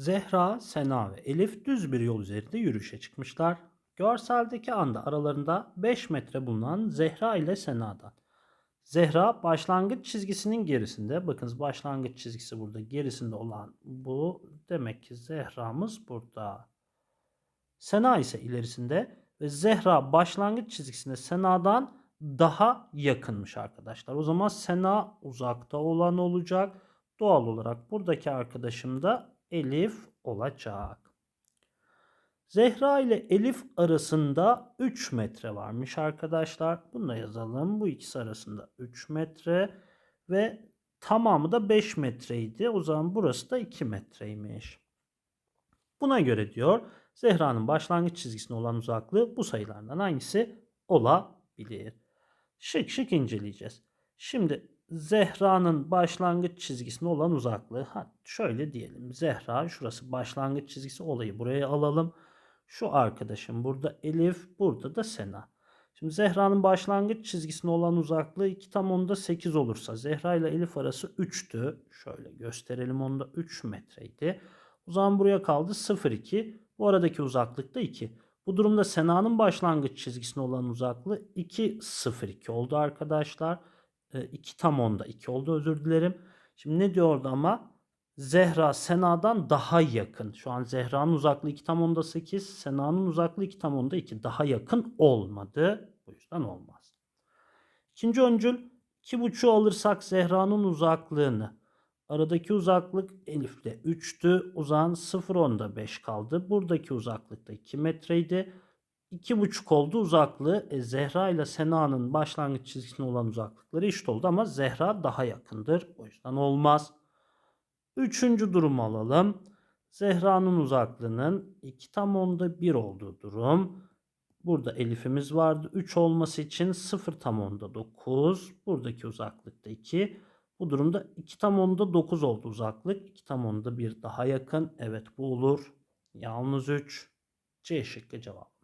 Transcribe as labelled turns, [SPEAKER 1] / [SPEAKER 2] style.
[SPEAKER 1] Zehra, Sena ve Elif düz bir yol üzerinde yürüyüşe çıkmışlar. Görseldeki anda aralarında 5 metre bulunan Zehra ile Sena'dan. Zehra başlangıç çizgisinin gerisinde. Bakınız başlangıç çizgisi burada gerisinde olan bu. Demek ki Zehra'mız burada. Sena ise ilerisinde ve Zehra başlangıç çizgisinde Sena'dan daha yakınmış arkadaşlar. O zaman Sena uzakta olan olacak. Doğal olarak buradaki arkadaşım da Elif olacak. Zehra ile Elif arasında 3 metre varmış arkadaşlar. Bunu da yazalım. Bu ikisi arasında 3 metre ve tamamı da 5 metreydi. O zaman burası da 2 metreymiş. Buna göre diyor Zehra'nın başlangıç çizgisine olan uzaklığı bu sayılardan hangisi olabilir? Şık şık inceleyeceğiz. Şimdi Zehra'nın başlangıç çizgisine olan uzaklığı. Ha, şöyle diyelim. Zehra şurası başlangıç çizgisi olayı buraya alalım. Şu arkadaşım burada Elif, burada da Sena. Şimdi Zehra'nın başlangıç çizgisine olan uzaklığı 2 tam onda 8 olursa Zehra ile Elif arası 3'tü. Şöyle gösterelim onda 3 metreydi. O zaman buraya kaldı 0,2. Bu aradaki uzaklık da 2. Bu durumda Sena'nın başlangıç çizgisine olan uzaklığı 2,02 oldu arkadaşlar. 2 tam onda 2 oldu özür dilerim. Şimdi ne diyordu ama? Zehra Sena'dan daha yakın. Şu an Zehra'nın uzaklığı 2 tam onda 8. Sena'nın uzaklığı 2 tam onda 2. Daha yakın olmadı. Bu yüzden olmaz. İkinci öncül 2,5'u alırsak Zehra'nın uzaklığını. Aradaki uzaklık Elif'le 3'tü. O zaman 0 onda 5 kaldı. Buradaki uzaklık da 2 metreydi. 2,5 oldu uzaklığı. E, Zehra ile Sena'nın başlangıç çizgisine olan uzaklıkları eşit oldu ama Zehra daha yakındır. O yüzden olmaz. Üçüncü durumu alalım. Zehra'nın uzaklığının 2 tam onda 1 olduğu durum. Burada elifimiz vardı. 3 olması için 0 tam onda 9. Buradaki uzaklık da 2. Bu durumda 2 tam onda 9 oldu uzaklık. 2 tam onda 1 daha yakın. Evet bu olur. Yalnız 3. C şıkkı cevap.